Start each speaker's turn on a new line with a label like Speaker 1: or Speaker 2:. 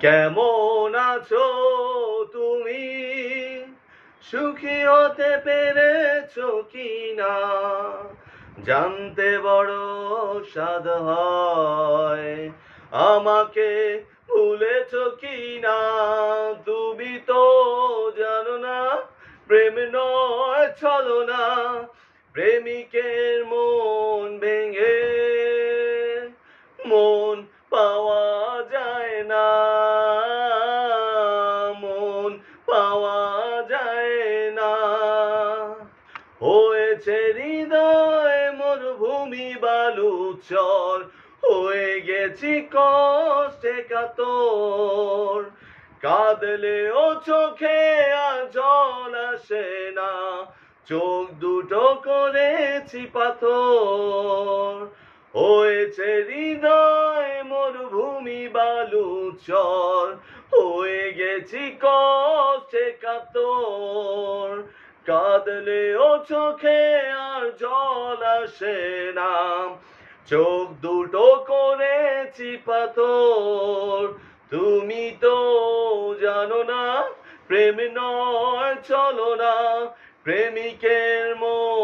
Speaker 1: কেমন আছো তুমি? সুখী হতে পেরেছ কি না জানতে বড় স্বাদ হয়। আমাকে ভুলেছো কি না তুমি তো জানো না, প্রেম নয় চলো না। প্রেমিকের মন ভেঙে মন পাওয়া যায় না। হয়েছে হৃদয় মরুভূমি বালুচর। হয়ে গেছি কষ্টে কাতর। কাঁদলে ও চোখে আর জল আসে না। চোখ দুটো করেছি পাথর। হয়েছে হৃদয় মরুভূমি বালুচর। হয়ে গেছি কষ্টে কাতর। কাঁদলে ও চোখে আর জল আসে না। চোখ দুটো করেছি পাথর, তুমি তো জানো না, প্রেম নয়, চলো না, প্রেমিকের মন